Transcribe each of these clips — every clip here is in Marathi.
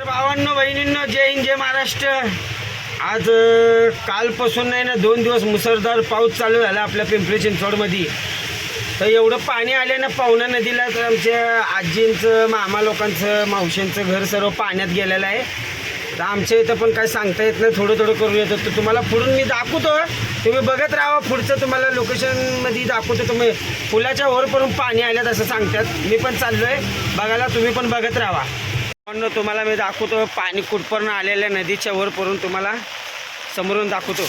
तर भावांनो बहिणींनो जय हिंद जय महाराष्ट्र. आज कालपासून नाही ना दोन दिवस मुसळधार पाऊस चालू झाला आपल्या पिंपरी चिंचवडमध्ये. तर एवढं पाणी आलं ना पाहुणा नदीला तर आमच्या आजींचं मामा लोकांचं मावशींचं घर सर्व पाण्यात गेलेलं आहे. तर आमच्या इथं पण काय सांगता येत नाही थोडं थोडं करून येतं तर तुम्हाला पुढून मी दाखवतो तुम्ही बघत राहा पुढचं तुम्हाला लोकेशनमध्ये दाखवतो. तुम्ही पुलाच्या वरपर्यंत पाणी आल्यात असं सांगतात. मी पण चाललो आहे बघायला तुम्ही पण बघत राहा. पण तुम्हाला मी दाखवतो. पाणी कुठपर्यंत आलेलं आहे? नदीच्या वरपर्यंत तुम्हाला समोरून दाखवतो.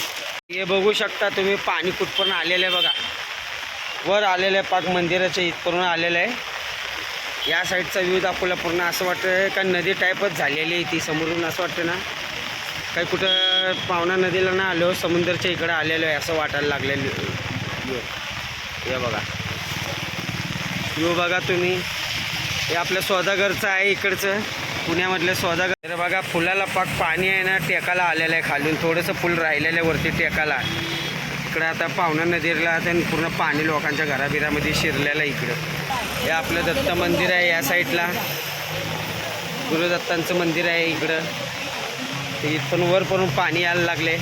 हे बघू शकता तुम्ही पाणी कुठपर्यंत आलेलं आहे बघा. वर आलेलं आहे पाक मंदिराच्या इथपर्यंत आलेलं आहे. या साईडचा व्ह्यू दाखवला पूर्ण. असं वाटतं का नदी टाईपच झालेली आहे ती समोरून असं वाटतं ना? काही कुठं पावना नदीला ना आलो समुद्रच्या इकडं आलेलो आहे असं वाटायला लागलेलं व्ह्यू हे बघा. व्ह्यू बघा तुम्ही. हे आपल्या सौदागरचं आहे इकडचं. पुण्यामधलं सौदागर तर बघा फुलाला पाक पाणी आहे ना टेकाला आलेलं आहे खालून. थोडंसं फुल राहिलेलं आहे वरती टेकाला. इकडं आता पाहुणा नदीला आता पूर्ण पाणी लोकांच्या घराबिरामध्ये शिरलेलं आहे इकडं. हे आपलं दत्त मंदिर आहे या साईडला. गुरुदत्तांचं मंदिर आहे इकडं. ते इथून वरपर्यंत पाणी यायला लागले.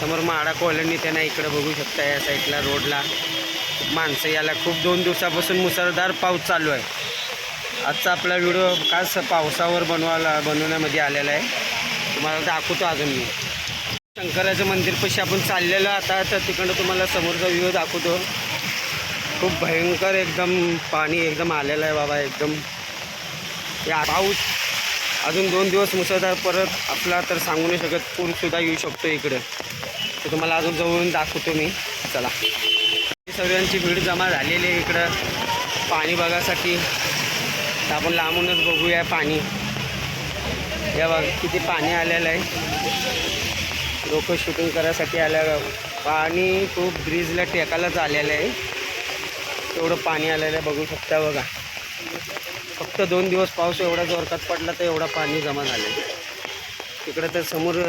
समोर माडा कॉलनी त्यांना इकडं बघू शकता या साईडला रोडला. माणसं यायला खूप दोन दिवसापासून मुसळधार पाऊस चालू आहे. आजचा आपला व्हिडिओ काच पावसावर बनवायला बनवण्यामध्ये आलेला आहे. तुम्हाला दाखवतो अजून मी. शंकराचं मंदिरपाशी आपण चाललेलो आता तर तिकडं तुम्हाला समोरचा व्ह्यू दाखवतो. खूप भयंकर एकदम पाणी एकदम आलेलं आहे बाबा एकदम. या पाऊस अजून दोन दिवस मुसळधार परत आपला तर सांगू नाही शकत पूरसुद्धा येऊ शकतो इकडं. तर तुम्हाला अजून जवळून दाखवतो मी. चला. सगळ्यांची भीड जमा झालेली आहे इकडं. पाणी बघासाठी. तर आपण लांबूनच बघूया पाणी. या बघ किती पाणी आलेलं आहे. लोक शूटिंग करायसाठी आल्या पाणी खूप ब्रिजला टेकायलाच आलेलं आहे. तेवढं पाणी आलेलं आहे बघू शकता बघा. फक्त दोन दिवस पाऊस एवढा जोरकात पडला तर एवढा पाणी जमा झालं तिकडं तर समोर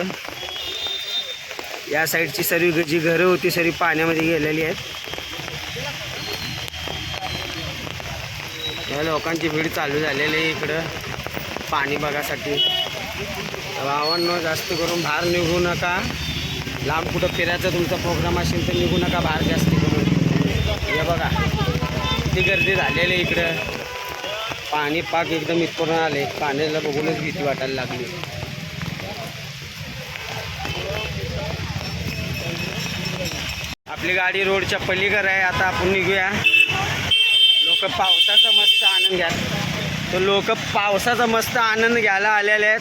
या साईडची सर्व जी घरं होती सर्व पाण्यामध्ये गेलेली आहेत. या लोकांची भीड चालू झालेली आहे इकडं. पाणी बघासाठी. भावांनो जास्त करून बाहेर निघू नका. लांब कुठं फिरायचा तुमचा प्रोग्राम असेल तर निघू नका बाहेर जास्त करून. हे बघा. किती गर्दी झालेली आहे इकडं. पाणी पाक एकदम इथपर्यंत आले. पाण्याला बघूनच भीती वाटायला लागली. आपली गाडी रोडच्या पलीकडे आहे. आता आपण निघूया. लोक पावसाचा मस्त आनंद घ्या. तर लोक पावसाचा मस्त आनंद घ्यायला आलेले आहेत.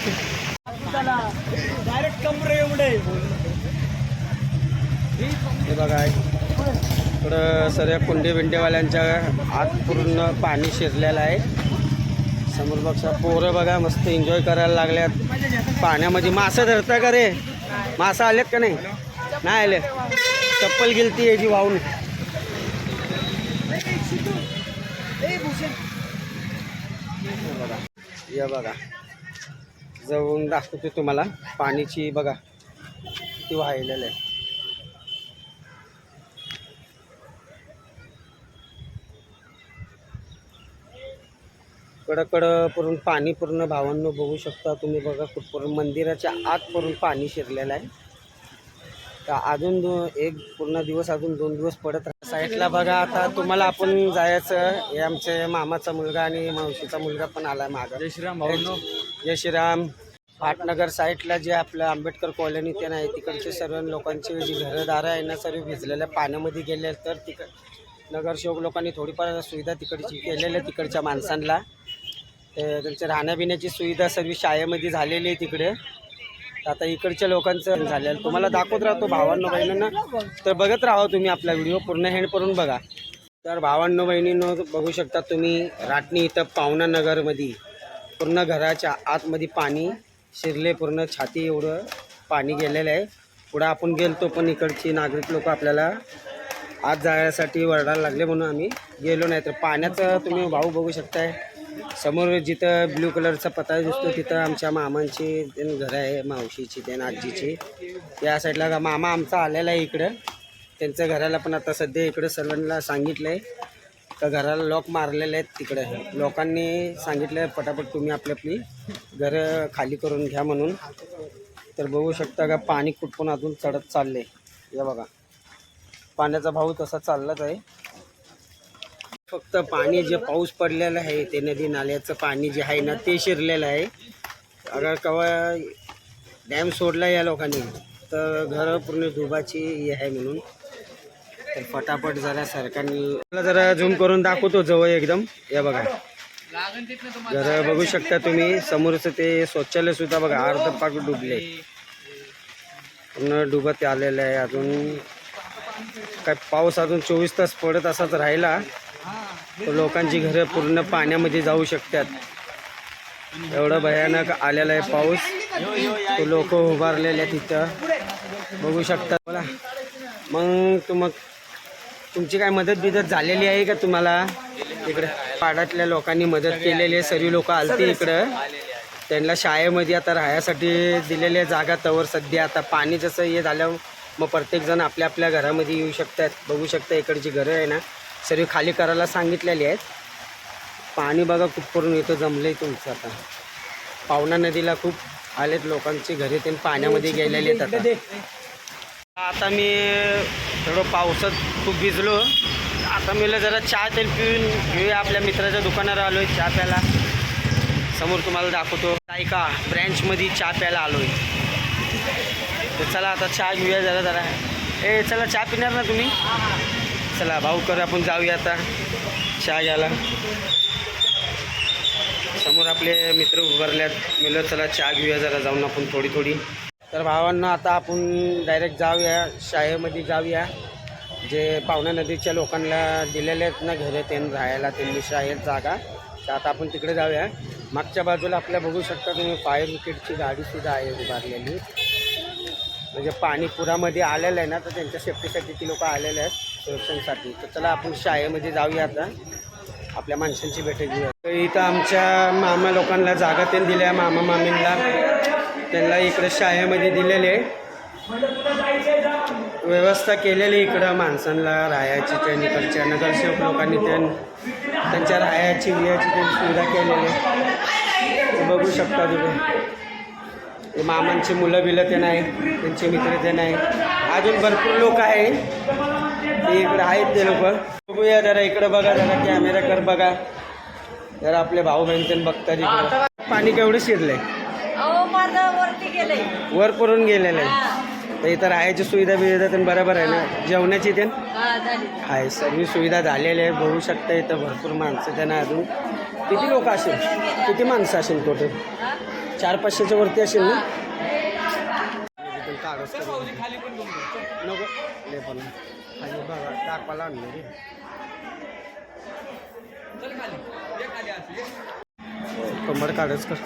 डायरेक्ट कमरे एवढे हे बघा इकडं सर्व कुंडे बिंडेवाल्यांच्या आत पूर्ण पाणी शिरलेलं आहे. समोर बघा पोरं बघा मस्त एन्जॉय करायला लागल्यात. पाण्यामध्ये मासं धरता का रे? मासा आलेत का नाही? नाही आले चप्पल गेलती याची वाहून. या बघा. जवळून दाखवते तुम्हाला. पाणीची बघा. ती वाहिलेलं आहे. कडकडं पूर्ण पाणी पूर्ण भावांनो बघू शकता तुम्ही बघा. कुठपर्यंत मंदिराच्या आतपर्यंत पाणी शिरलेलं आहे. तर अजून दो एक पूर्ण दिवस अजून दोन दिवस पडत राहत साईडला बघा आता तुम्हाला आपण जायचं हे आमचे मामाचा मुलगा आणि मावशीचा मुलगा पण आला मागं. जय श्रीराम भाऊनो जय श्रीराम. पाटनगर साईडला जे आपलं आंबेडकर कॉलनी ते नाही तिकडचे सर्व लोकांची जी घरदारं आहे ना सर्व भिजलेल्या पाण्यामध्ये गेले तर तिकड नगरसेवक लोकांनी थोडीफार सुविधा तिकडची केलेल्या तिकडच्या माणसांना. ते त्यांच्या राहण्यापिण्याची सुविधा सर्व शाळेमध्ये झालेली आहे तिकडे. आता इकडच्या लोकांचं झालेलं. तुम्हाला दाखवत राहतो भावांनो बहिणींना. तर बघत राहा तुम्ही आपला व्हिडिओ पूर्ण हँड करून बघा. तर भावांनो बहिणींनो बघू शकता तुम्ही राटणी इथं पावना नगरमध्ये पूर्ण घराच्या आतमध्ये पाणी शिरले पूर्ण छाती एवढं पाणी गेलेलं आहे. पुढं आपण गेलतो पण इकडची नागरिक लोक आपल्याला आत जाण्यासाठी वरडायला लागले म्हणून आम्ही गेलो नाही. तर पाण्याचं तुम्ही भाऊ बघू शकताय. समोर जिथं ब्ल्यू कलरचा पत्रा दिसतो तिथं आमच्या मामांची घर घरं आहे मावशीची त्यान आजीची. या साईडला मामा आमचा आलेला आहे इकडं. त्यांच्या घराला पण आता सध्या इकडं सर्वांना सांगितलं आहे तर घराला लॉक मारलेले आहेत तिकडे. लोकांनी सांगितलं पटापट तुम्ही आपली आपली घरं खाली करून घ्या म्हणून. तर बघू शकता का पाणी कुठपून अजून चढत चालले या बघा. पाण्याचा भाव तसा चाललाच आहे. फक्त पाणी जे पाऊस पडलेलं आहे ते नदी नाल्याचं पाणी जे आहे ना ते शिरलेलं आहे. अगर कवा डॅम सोडला या लोकांनी तर घरं पूर्ण डुबाची हे आहे म्हणून. तर फटाफट जरा सरकारने जरा झूम करून दाखवतो जवळ एकदम. या बघा. घरं बघू शकता तुम्ही. समोरचं ते शौचालय सुद्धा बघा. अर्ध पाक डुबले. पूर्ण डुबत आलेलं आहे अजून. काय पाऊस अजून चोवीस तास पडत असाच राहिला. लोकांची घरं पूर्ण पाण्यामध्ये जाऊ शकतात. एवढं भयानक आलेला आहे पाऊस. तो लोक उभारलेले आहेत तिथं बघू शकता बोला मग तुम तुमची काय मदत बिदत झालेली आहे का तुम्हाला? इकडे पाडातल्या लोकांनी मदत केलेली आहे. सर्व लोक आलती इकडं. त्यांना शाळेमध्ये आता राहण्यासाठी दिलेल्या जागा तवर सध्या. आता पाणी जसं हे झालं मग प्रत्येकजण आपल्या आपल्या घरामध्ये येऊ शकतात. बघू शकता इकडची घरं आहे ना. सर्व खाली करायला सांगितलेली आहेत. पाणी बघा कुठपर्यंत येतं जमलं तुमचं आता. पावना नदीला खूप आलेत लोकांची घरे ते पाण्यामध्ये गेलेले आहेत आता. आता मी थोडं पावसात खूप भिजलो. आता मी जरा चहा तेल पिऊन घेऊया आपल्या मित्राच्या दुकानावर आलो आहे चहा प्यायला. समोर तुम्हाला दाखवतो. ऐका ब्रँचमध्ये चहा प्यायला आलो आहे तर चला आता चहा घेऊया जरा जरा. ए चला चहा पिणार ना तुम्ही? चला भाऊ कर आपण जाऊया आता चहा घ्यायला. समोर आपले मित्र उभारल्यात मिळत चला चहा घेऊया जरा जाऊन आपण थोडी थोडी तर भावांना आता आपण डायरेक्ट जाऊया शाळेमध्ये जाऊया. जे पावना नदीच्या लोकांना दिलेले आहेत ना घरं त्यांनी राहायला त्यांनी शाळेत जागा. तर आता आपण तिकडे जाऊया. मागच्या बाजूला आपल्या बघू शकता तुम्ही फायर ब्रिगेडची गाडीसुद्धा आहे उभारलेली. म्हणजे पाणी पुरामध्ये आलेलं आहे ना तर त्यांच्या सेफ्टीसाठी ती लोक आलेले आहेत. सुरक्षेसाठी तर चला आपण शाळेमध्ये जाऊया आता. आपल्या माणसांची भेट घेऊया. तर इथं आमच्या मामा लोकांना जागा त्यांनी दिल्या मामा मामींना. त्यांना इकडं शाळेमध्ये दिलेले. व्यवस्था केलेली इकडं माणसांना राहायची त्या इकडच्या नगरसेवक लोकांनी त्यां त्यांच्या राहायची बियाची त्यांनी सुविधा केलेली. बघू शकता तुम्ही. ते मामांची मुलं बिलं ते नाही त्यांचे मित्र ते नाही अजून भरपूर लोक आहे. ते इकडे आहेत ते लोक. बघूया जरा इकडे बघा जरा कॅमेरा कर बघा. जरा आपले भाऊ बहीण बघतात इकडे. पाणी केवढं शिरलंय? वर पुरून गेलेलं आहे तर इथं राहायची सुविधा बिविधा तर बरोबर आहे ना? जेवणाची ते आहे सर्व सुविधा झालेल्या आहे बघू शकता इथं भरपूर माणसं त्यांना अजून. किती लोक असेल? किती माणसं असेल टोटल? चार पाचशेच्या वरती असेल ना? कागद नको ले पण खाली बघा दाखवायला आणलं रे कंबर काढच कर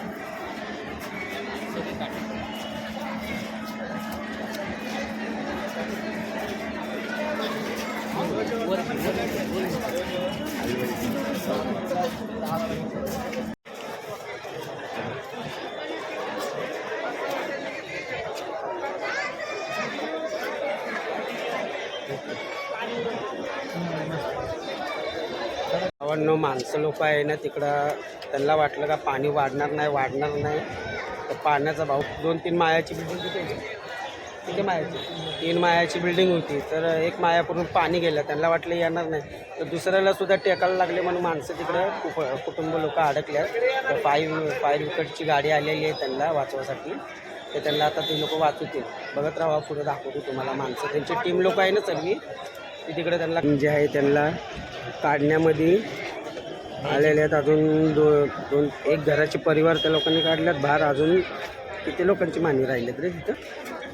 गावांनो माणसं लोक आहे ना तिकडं त्यांना वाटलं का पाणी वाढणार नाही वाढणार नाही. तर पाण्याचा भाव दोन तीन मायाची बिल्डिंग किती होती? किती मायाची तीन मायाची बिल्डिंग होती. तर एक माळ्याकडून पाणी गेलं त्यांना वाटलं येणार नाही. तर दुसऱ्याला सुद्धा टेकायला लागले म्हणून माणसं तिकडं कुप कुटुंब लोक अडकल्या तर फायर फायर विकेटची गाडी आलेली आहे त्यांना वाचवासाठी. तर त्यांना आता ते लोक वाचवतील. बघत राहा पुढे दाखवतो तुम्हाला माणसं. त्यांची टीम लोक आहे ना सर्वी ती तिकडे त्यांना जे आहे त्यांना काढण्यामध्ये आलेले आहेत. अजून दो दोन एक घराचे परिवार त्या लोकांनी काढल्यात. बाहेर अजून किती लोकांची मानी राहिलेत रे तिथं?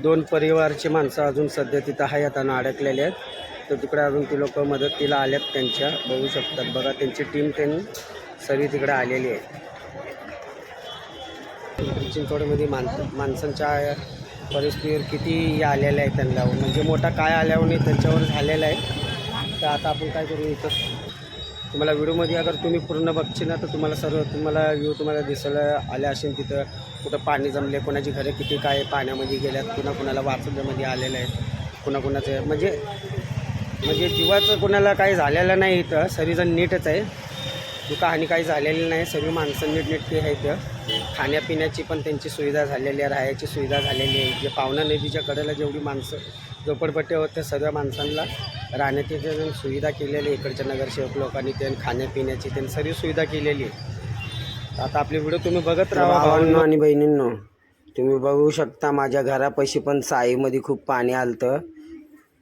दोन परिवारची माणसं अजून सध्या तिथं आहेत आणि अडकलेले आहेत. तर तिकडे अजून ती लोकं मदतीला आल्यात त्यांच्या. बघू शकतात. बघा त्यांची टीम त्यांनी सगळी तिकडे आलेली आहे. चिंचवडमध्ये माणसं माणसांच्या परिस्थितीवर किती हे आलेल्या आहेत त्यांना. म्हणजे मोठा काय आल्यावर नाही त्यांच्यावर झालेला आहे. तर आता आपण काय करू इथं? तुम्हाला व्हिडिओमध्ये अगर तुम्ही पूर्ण बघशील ना तर तुम्हाला सर्व तुम्हाला व्ह्यू तुम्हाला दिसायला आले असेल तिथं. कुठं पाणी जमले कोणाची घरं किती काय पाण्यामध्ये गेल्यात कुणा कुणाला वाचवण्यामध्ये आलेलं आहे कुणाकुणाचं म्हणजे म्हणजे जीवाचं कोणाला काही झालेलं नाही इथं. सर्वजण नीटच आहे. दुका आणि काही झालेलं नाही. सर्व माणसं नीटनेटकी आहे इथं खाण्यापिण्याची पण त्यांची सुविधा झालेली आहे राहायची सुविधा झालेली आहे. जे पावना नदीच्या कडेला जेवढी माणसं झोपडपट्ट्या होत्या सर्व माणसांना राहण्याची त्यांनी सुविधा केलेली आहे. इकडच्या नगरसेवक लोकांनी त्यांनी खाण्यापिण्याची त्यांनी सर्व सुविधा केलेली आहे. आता आपली व्हिडिओ तुम्ही बघत राहा भावांनो. आणि बहिणींनो तुम्ही बघू शकता माझ्या घरापाशी पण चाईमध्ये खूप पाणी आलतं.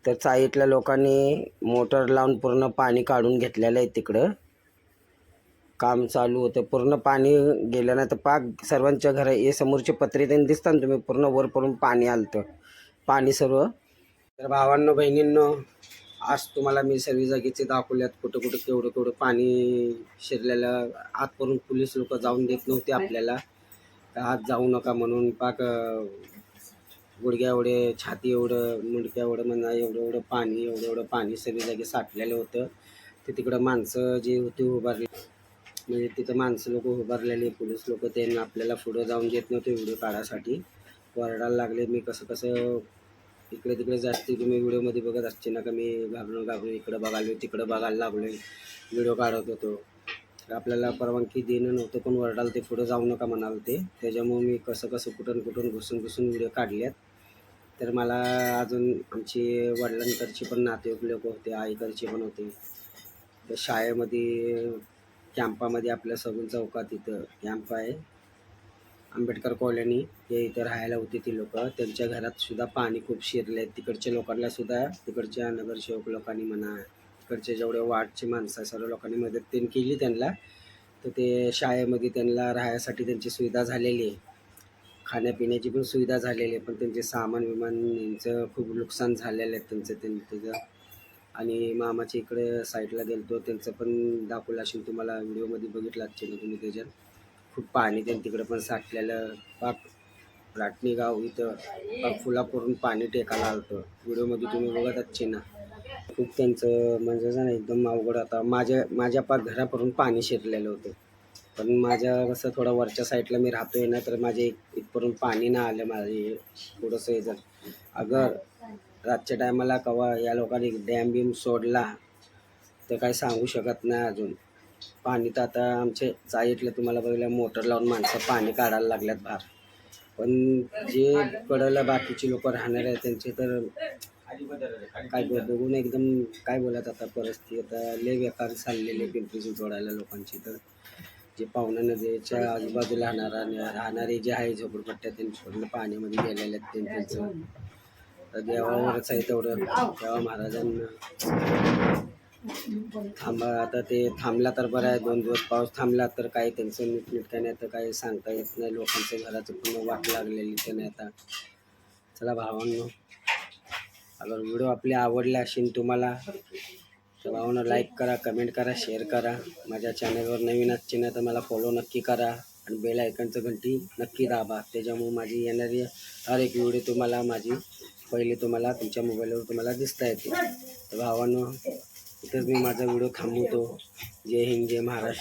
तर चाईतल्या लोकांनी मोटर लावून पूर्ण पाणी काढून घेतलेलं आहे तिकडं. काम चालू होतं. पूर्ण पाणी गेलं ना तर पाक सर्वांच्या घरा हे समोरचे पत्रे त्यांनी दिसतात ना तुम्ही पूर्ण वर पडून पाणी आलं पाणी सर्व. तर भावांनो बहिणींनो आज तुम्हाला मी सर्व जागेचे दाखवल्यात कुठं कुठं केवढं केवढं पाणी शिरलेलं. आतपर्यंत पोलीस लोक जाऊन देत नव्हते आपल्याला. तर आत जाऊ नका म्हणून पाक गुडघ्या एवढे छाती एवढं मुंडक्या एवढं म्हणा एवढं एवढं पाणी एवढं एवढं पाणी सर्व जागी साठलेलं होतं. ते तिकडं माणसं जी होती उभारली. म्हणजे तिथं माणसं लोक उभारलेली पोलीस लोक त्यांना आपल्याला पुढं जाऊन देत नव्हते व्हिडिओ काढायसाठी वरडायला लागले. मी कसं कसं इकडे तिकडे जास्ती तुम्ही व्हिडिओमध्ये बघत असते ना का मी घाबरून घाबरून इकडं बघायलो तिकडं बघायला लागलो व्हिडिओ काढत होतो. आपल्याला परवानगी देणं नव्हतं पण वरडाल ते पुढं जाऊ नका म्हणाल ते. त्याच्यामुळे मी कसं कसं कुठून कुठून घुसून घुसून व्हिडिओ काढल्यात. तर मला अजून आमची वडिलांकडची पण नातेवाईक लोक होते आईकडचे पण होते. तर शाळेमध्ये कॅम्पामध्ये आपल्या सगून चौकात इथं कॅम्प आहे. आंबेडकर कॉलनी हे इथं राहायला होते ती लोक. त्यांच्या घरात सुद्धा पाणी खूप शिरले तिकडच्या लोकांना सुद्धा तिकडच्या नगरसेवक लोकांनी म्हणा तिकडचे जेवढे वार्डचे माणसं आहे, सर्व लोकांनी मदत त्यांनी केली त्यांना. तर ते शाळेमध्ये त्यांना राहायसाठी त्यांची सुविधा झालेली आहे. खाण्यापिण्याची पण सुविधा झालेली आहे. पण त्यांचे सामान विमान यांचं खूप नुकसान झालेलं आहे. त्यांचं त्यां त्याचं आणि मामाच्या इकडे साईडला गेलतो. त्यांचं पण दाखवलं असेल तुम्हाला व्हिडिओमध्ये बघितलं असेल तुम्ही त्याच्यात. खूप पाणी त्यांनी तिकडे पण साठलेलं. पाक राटणी गाव इथं पाक फुलापूरून पाणी टेकायला आलतं. व्हिडिओमध्ये तुम्ही बघत असचे ना खूप त्यांचं म्हणजे ना एकदम अवघड आता. माझ्या माझ्या पाक घरापर्यंत पाणी शिरलेलं होतं. पण माझ्या कसं थोडं वरच्या साईडला मी राहतोय ना तर माझे इथपर्यंत पाणी नाही आलं. माझे थोडंसं हे अगर रातच्या टायमाला कवा या लोकांनी डॅम बिम सोडला तर काही सांगू शकत नाही अजून. पाणी तर आता आमचे चाईतले तुम्हाला बघितलं मोटर लावून माणसं पाणी काढायला लागल्यात बाहेर पण जे कडला बाकीची लोक राहणार आहेत त्यांचे तर काय बघून एकदम काय बोलत आता परिस्थिती. आता लय बेकार चाललेले पिंपरी चिंचवडायला लोकांची तर. जे पाहुण्या नदीच्या आजूबाजूला राहणारा राहणारे जे आहे झोपडपट्ट्या त्यांनी सोडलं पाण्यामध्ये गेलेले आहेत त्यांचं. तर देवावरच आहे तेवढं तेव्हा महाराजांना थांबा आता ते थांबला तर बरं आहे दोन दिवस पाऊस थांबला तर काही त्यांचं नीटनेटक्याने तर काही सांगता येत नाही लोकांचं घराचं पूर्ण वाट लागलेली त्याने आता. चला भावांनो अगर व्हिडिओ आपले आवडले असेल तुम्हाला तर भावांनो लाईक करा कमेंट करा शेअर करा. माझ्या चॅनलवर नवीन असचे तर मला फॉलो नक्की करा. आणि बेल आयकनचं घंटी नक्की दाबा. त्याच्यामुळे माझी येणारी हर एक व्हिडिओ तुम्हाला माझी पहिले तुम्हाला तुमच्या मोबाईलवर तुम्हाला दिसता येते. तर इथंच मी माझा व्हिडिओ थांबवतो. जय हिंद जय महाराष्ट्र.